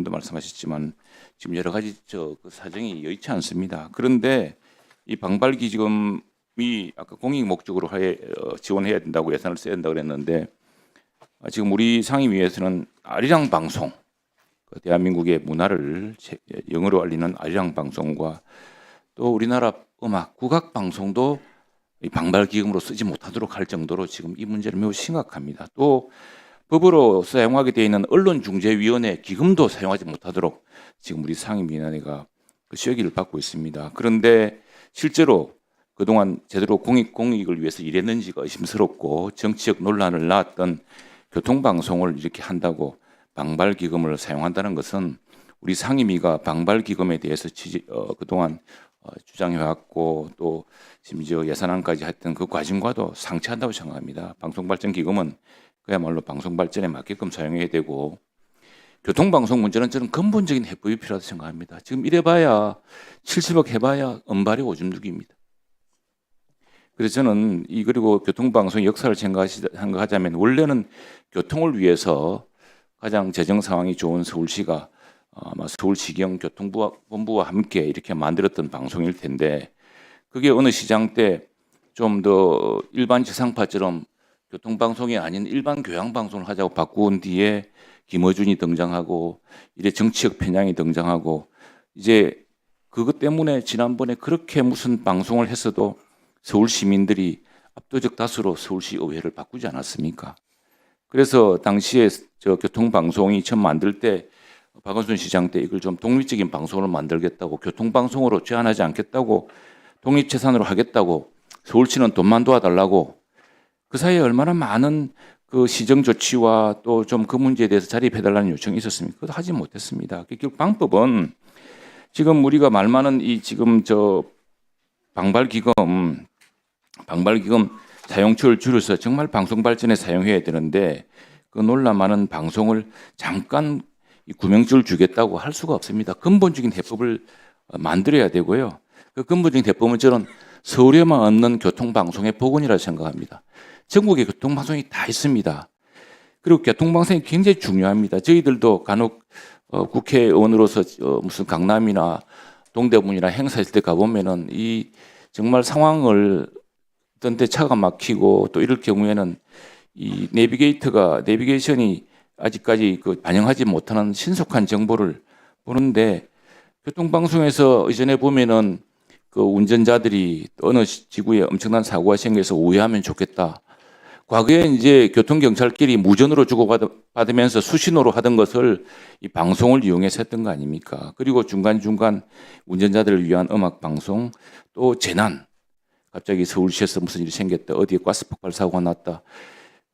의원도 말씀하셨지만 지금 여러 가지 저그 사정이 여의치 않습니다. 그런데 이 방발 기금이 아까 공익 목적으로 해, 어, 지원해야 된다고 예산을 써야 된다고 그랬는데 아, 지금 우리 상임위에서는 아리랑 방송 그 대한민국의 문화를 제- 영어로 알리는 아리랑 방송과 또 우리나라 음악 국악 방송도 이 방발 기금으로 쓰지 못하도록 할 정도로 지금 이 문제는 매우 심각합니다. 또 법으로 사용하게 되어 있는 언론중재위원회 기금도 사용하지 못하도록 지금 우리 상임위원회가 그 시기를 받고 있습니다. 그런데 실제로 그동안 제대로 공익 공익을 위해서 일했는지가 의심스럽고 정치적 논란을 낳았던 교통방송을 이렇게 한다고 방발 기금을 사용한다는 것은 우리 상임위가 방발 기금에 대해서 지지, 어, 그동안 어, 주장해왔고 또 심지어 예산안까지 했던 그 과정과도 상치한다고 생각합니다. 방송발전기금은 그야말로 방송 발전에 맞게끔 사용해야 되고 교통방송 문제는 저는 근본적인 해법이 필요하다고 생각합니다. 지금 이래봐야 70억 해봐야 은발이 오줌 누기입니다. 그래서 저는 이 그리고 교통방송 역사를 생각하자면 원래는 교통을 위해서 가장 재정 상황이 좋은 서울시가 아마 서울시경 교통부와 본부와 함께 이렇게 만들었던 방송일 텐데 그게 어느 시장 때 좀 더 일반 지상파처럼 교통방송이 아닌 일반 교양방송을 하자고 바꾼 뒤에 김어준이 등장하고 이래 정치적 편향이 등장하고 이제 그것 때문에 지난번에 그렇게 무슨 방송을 했어도 서울 시민들이 압도적 다수로 서울시 의회를 바꾸지 않았습니까? 그래서 당시에 저 교통방송이 처음 만들 때 박원순 시장 때 이걸 좀 독립적인 방송을 만들겠다고 교통방송으로 제한하지 않겠다고 독립재산으로 하겠다고 서울시는 돈만 도와달라고 그 사이에 얼마나 많은 그 시정 조치와 또 좀 그 문제에 대해서 자립해달라는 요청이 있었습니까? 그것도 하지 못했습니다. 그 결국 방법은 지금 우리가 말 많은 이 지금 저 방발기금 방발기금 사용처를 줄여서 정말 방송 발전에 사용해야 되는데 그 논란 많은 방송을 잠깐 이 구명조를 주겠다고 할 수가 없습니다. 근본적인 해법을 어, 만들어야 되고요. 그 근본적인 해법은 저는 서울에만 없는 교통방송의 복원이라 생각합니다. 전국에 교통방송이 다 있습니다. 그리고 교통방송이 굉장히 중요합니다. 저희들도 간혹 어, 국회의원으로서 어, 무슨 강남이나 동대문이나 행사 있을 때 가보면은 이 정말 상황을 어떤 때 차가 막히고 또 이럴 경우에는 이 내비게이터가 내비게이션이 아직까지 그 반영하지 못하는 신속한 정보를 보는데 교통방송에서 이전에 보면은 그 운전자들이 어느 시- 지구에 엄청난 사고가 생겨서 우회하면 좋겠다. 과거에 이제 교통경찰끼리 무전으로 주고받으면서 수신호로 하던 것을 이 방송을 이용해서 했던 거 아닙니까? 그리고 중간중간 운전자들을 위한 음악 방송 또 재난 갑자기 서울시에서 무슨 일이 생겼다. 어디에 가스 폭발 사고가 났다.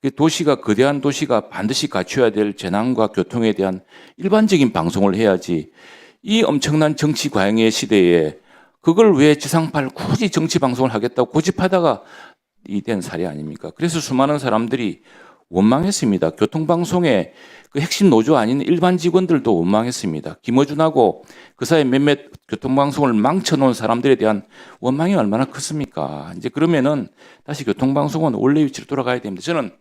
그 도시가 거대한 도시가 반드시 갖춰야 될 재난과 교통에 대한 일반적인 방송을 해야지 이 엄청난 정치 과잉의 시대에 그걸 왜 지상파를 굳이 정치 방송을 하겠다고 고집하다가 이 된 사례 아닙니까? 그래서 수많은 사람들이 원망했습니다. 교통방송의 그 핵심 노조 아닌 일반 직원들도 원망했습니다. 김어준하고 그 사이 몇몇 교통방송을 망쳐놓은 사람들에 대한 원망이 얼마나 컸습니까? 이제 그러면은 다시 교통방송은 원래 위치로 돌아가야 됩니다. 저는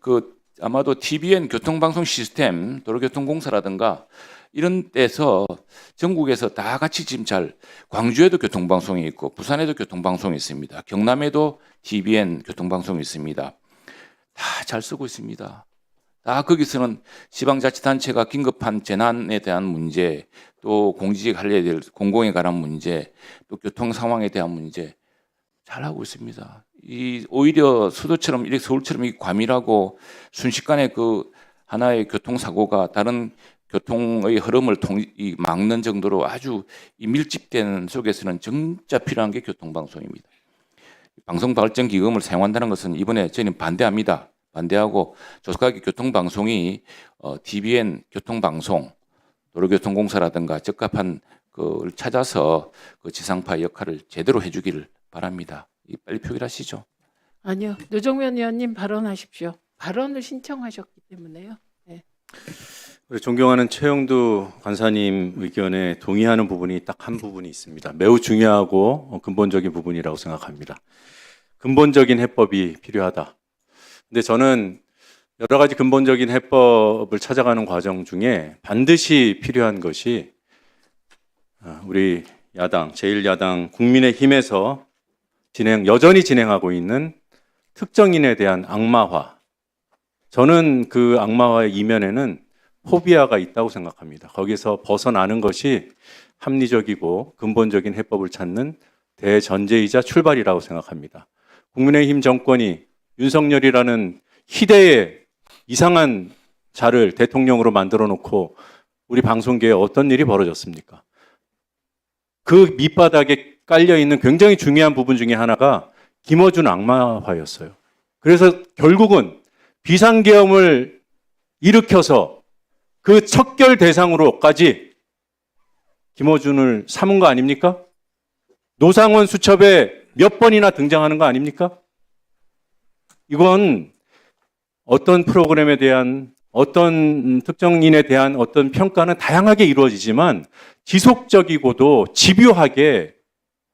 그 아마도 TVN 교통방송 시스템, 도로교통공사라든가 이런 데서 전국에서 다 같이 지금 잘 광주에도 교통방송이 있고 부산에도 교통방송이 있습니다. 경남에도 TVN 교통방송이 있습니다. 다 잘 쓰고 있습니다. 다 거기서는 지방자치단체가 긴급한 재난에 대한 문제, 또 공직에 관련해야 될 공공에 관한 문제, 또 교통 상황에 대한 문제 잘 하고 있습니다. 이 오히려 수도처럼 이렇게 서울처럼 이 과밀하고 순식간에 그 하나의 교통 사고가 다른 교통의 흐름을 통, 이 막는 정도로 아주 이 밀집된 속에서는 진짜 필요한 게 교통방송입니다. 방송 발전 기금을 사용한다는 것은 이번에 저는 반대합니다. 반대하고 조속하게 교통방송이 어, TVN 교통방송, 도로교통공사라든가 적합한 그걸 찾아서 그 지상파 역할을 제대로 해주기를 바랍니다. 이 빨리 표기하시죠. 아니요. 노정면 의원님 발언하십시오. 발언을 신청하셨기 때문에요. 우리 존경하는 최영두 관사님 의견에 동의하는 부분이 딱 한 부분이 있습니다. 매우 중요하고 어, 근본적인 부분이라고 생각합니다. 근본적인 해법이 필요하다. 근데 저는 여러 가지 근본적인 해법을 찾아가는 과정 중에 반드시 필요한 것이 아, 우리 야당, 제1야당 국민의힘에서 진행, 여전히 진행하고 있는 특정인에 대한 악마화. 저는 그 악마화의 이면에는 포비아가 있다고 생각합니다. 거기서 벗어나는 것이 합리적이고 근본적인 해법을 찾는 대전제이자 출발이라고 생각합니다. 국민의힘 정권이 윤석열이라는 희대의 이상한 자를 대통령으로 만들어 놓고 우리 방송계에 어떤 일이 벌어졌습니까? 그 밑바닥에 깔려 있는 굉장히 중요한 부분 중에 하나가 김어준 악마화였어요. 그래서 결국은 비상계엄을 일으켜서 그 척결 대상으로까지 김어준을 삼은 거 아닙니까? 노상원 수첩에 몇 번이나 등장하는 거 아닙니까? 이건 어떤 프로그램에 대한 어떤 특정인에 대한 어떤 평가는 다양하게 이루어지지만 지속적이고도 집요하게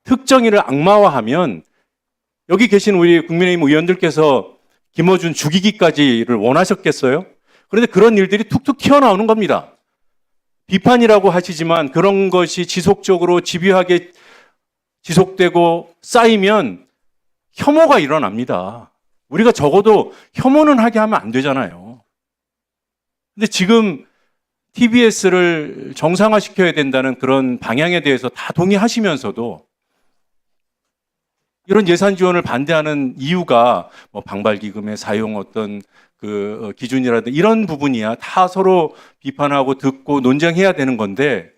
특정인을 악마화하면 여기 계신 우리 국민의힘 의원들께서 김어준 죽이기까지를 원하셨겠어요? 그런데 그런 일들이 툭툭 튀어나오는 겁니다. 비판이라고 하시지만 그런 것이 지속적으로 집요하게 지속되고 쌓이면 혐오가 일어납니다. 우리가 적어도 혐오는 하게 하면 안 되잖아요. 근데 지금 TBS를 정상화시켜야 된다는 그런 방향에 대해서 다 동의하시면서도 이런 예산 지원을 반대하는 이유가 뭐 방발기금의 사용 어떤 그 어, 기준이라든 이런 부분이야 다 서로 비판하고 듣고 논쟁해야 되는 건데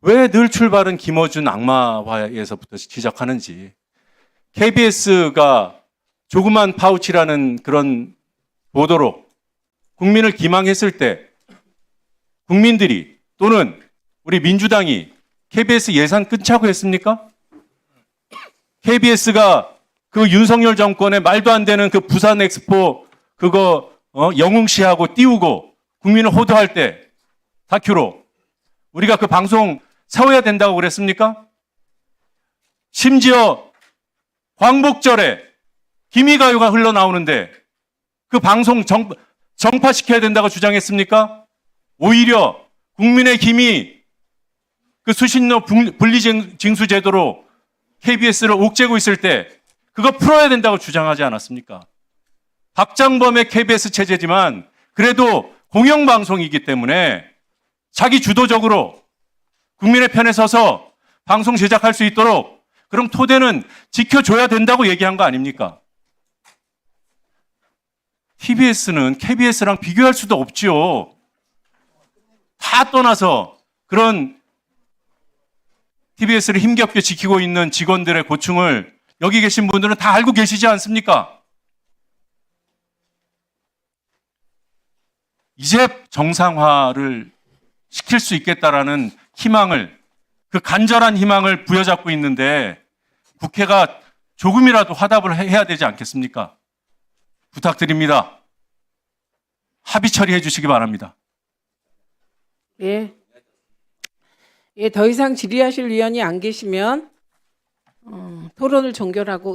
왜 늘 출발은 김어준 악마화에서부터 시작하는지 KBS가 조그만 파우치라는 그런 보도로 국민을 기망했을 때 국민들이 또는 우리 민주당이 KBS 예산 끊자고 했습니까? KBS가 그 윤석열 정권의 말도 안 되는 그 부산 엑스포 그거 어, 영웅시하고 띄우고 국민을 호도할 때 다큐로 우리가 그 방송 세워야 된다고 그랬습니까? 심지어 광복절에 기미가요가 흘러나오는데 그 방송 정, 정파시켜야 된다고 주장했습니까? 오히려 국민의 힘이 그 수신료 분리- 분리징수 제도로 KBS를 옥죄고 있을 때 그거 풀어야 된다고 주장하지 않았습니까? 박장범의 KBS 체제지만 그래도 공영방송이기 때문에 자기 주도적으로 국민의 편에 서서 방송 제작할 수 있도록 그럼 토대는 지켜줘야 된다고 얘기한 거 아닙니까? TBS는 KBS랑 비교할 수도 없지요. 다 떠나서 그런 TBS를 힘겹게 지키고 있는 직원들의 고충을 여기 계신 분들은 다 알고 계시지 않습니까? 이제 정상화를 시킬 수 있겠다라는 희망을 그 간절한 희망을 부여잡고 있는데 국회가 조금이라도 화답을 해- 해야 되지 않겠습니까? 부탁드립니다. 합의 처리해 주시기 바랍니다. 예. 예, 더 이상 질의하실 위원이 안 계시면 어, 토론을 종결하고